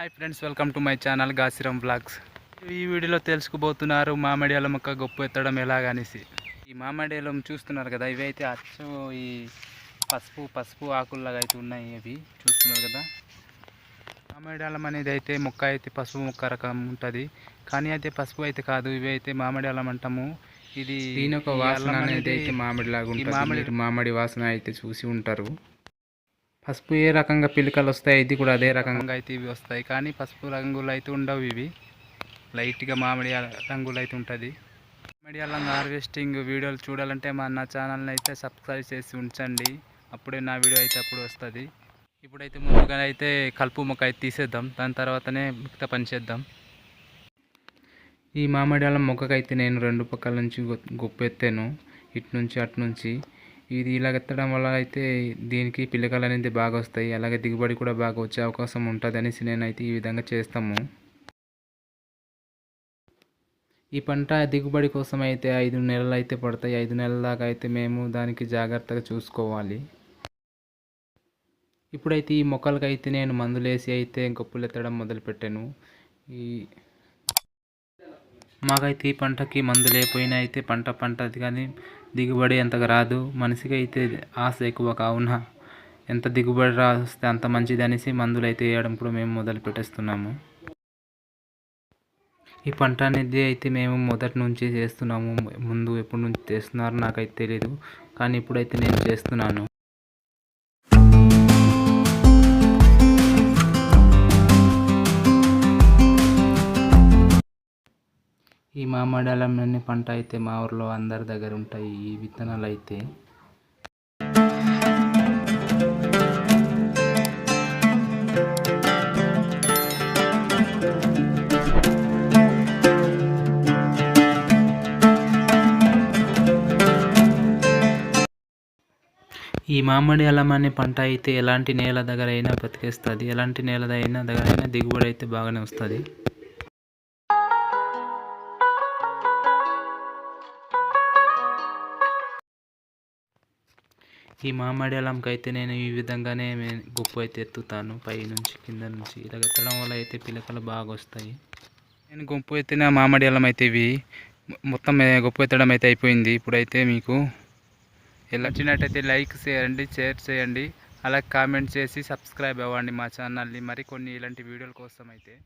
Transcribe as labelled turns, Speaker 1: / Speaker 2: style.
Speaker 1: Hi friends welcome to my channel Gasiram blogs ఈ వీడియోలో తెలుసుకుపోతున్నారు మామిడి మొక్క గొప్ప ఎత్తడం ఎలాగనేసి. ఈ మామిడి అల్లం చూస్తున్నారు కదా ఇవి అయితే అచ్చు ఈ పసుపు పసుపు ఆకుల్లాగా అయితే ఉన్నాయి ఇవి చూస్తున్నారు కదా. మామిడి అల్లం అనేది అయితే మొక్క అయితే పసుపు మొక్క రకం ఉంటుంది. కానీ అయితే పసుపు అయితే కాదు ఇవి అయితే మామిడి అల్లం అంటాము ఇది
Speaker 2: దీని ఒక
Speaker 1: ఈ
Speaker 2: వాసన అనేది అయితే మామిడి లాగా ఉంటుంది.
Speaker 1: మామిడి
Speaker 2: వాసన అయితే చూసి ఉంటారు. పసుపు ఏ రకంగా పిలికలు వస్తాయి ఇది కూడా అదే రకంగా
Speaker 1: అయితే ఇవి వస్తాయి. కానీ పసుపు రంగులు అయితే ఉండవు ఇవి. లైట్గా మామిడి రంగులు అయితే ఉంటుంది. మామిడి అల్లం హార్వెస్టింగ్ వీడియోలు చూడాలంటే మా నా ఛానల్ని అయితే సబ్స్క్రైబ్ చేసి ఉంచండి. అప్పుడే నా వీడియో అయితే అప్పుడు వస్తుంది. ఇప్పుడైతే ముందుగా అయితే కలుపు మొక్క అయితే తీసేద్దాం. దాని తర్వాతనే మిగతా పని చేద్దాం.
Speaker 2: ఈ మామిడి అల్లం మొక్కకైతే నేను రెండు పక్కల నుంచి గొప్ప గొప్పెత్తాను. ఇటు నుంచి అటు నుంచి. ఇది ఇలా ఎత్తడం వల్ల అయితే దీనికి పిల్లకలు అనేది బాగా వస్తాయి. అలాగే దిగుబడి కూడా బాగా వచ్చే అవకాశం ఉంటుంది అనేసి నేనైతే ఈ విధంగా చేస్తాము. ఈ పంట దిగుబడి కోసం అయితే ఐదు నెలలు అయితే పడతాయి. ఐదు నెలల దాకా అయితే మేము దానికి జాగ్రత్తగా చూసుకోవాలి. ఇప్పుడైతే ఈ మొక్కలకి అయితే నేను మందులేసి అయితే గొప్పలు ఎత్తడం మొదలుపెట్టాను. ఈ మాకైతే ఈ పంటకి మందు లేకపోయినా అయితే పంట పంట కానీ దిగుబడి అంతగా రాదు. మనిషికి అయితే ఆశ ఎక్కువ కావున ఎంత దిగుబడి రాస్తే అంత మంచిది అనేసి మందులు అయితే వేయడం కూడా మేము మొదలు పెట్టేస్తున్నాము. ఈ పంట అనేది అయితే మేము మొదటి నుంచి చేస్తున్నాము. ముందు ఎప్పటి నుంచి చేస్తున్నారో నాకైతే తెలియదు కానీ ఇప్పుడైతే నేను చేస్తున్నాను. ఈ మామిడి అనే పంట అయితే మా ఊర్లో అందరి దగ్గర ఉంటాయి ఈ విత్తనాలు అయితే ఈ మామిడి అలం అనే పంట అయితే ఎలాంటి నేల దగ్గర అయినా బతికేస్తుంది ఎలాంటి నేల అయినా దగ్గర అయినా దిగుబడి అయితే బాగానే వస్తుంది. ఈ మామిడి అలంకైతే అయితే నేను ఈ విధంగానే మే- గుప్పు అయితే ఎత్తుతాను పై నుంచి కింద నుంచి. ఇలా ఎత్తడం వల్ల అయితే పిలకలు బాగా వస్తాయి.
Speaker 1: నేను గుంపు ఎత్తిన మామిడి అలం అయితే ఇవి. మొత్తం ఏ- గొప్ప ఎత్తడం అయితే అయిపోయింది. ఇప్పుడైతే మీకు ఎలా నచ్చినట్టయితే లైక్ చేయండి షేర్ చేయండి. అలాగే కామెంట్ చేసి సబ్స్క్రైబ్ అవ్వండి మా ఛానల్ని. మరి కొన్ని ఇలాంటి వీడియోల కోసం అయితే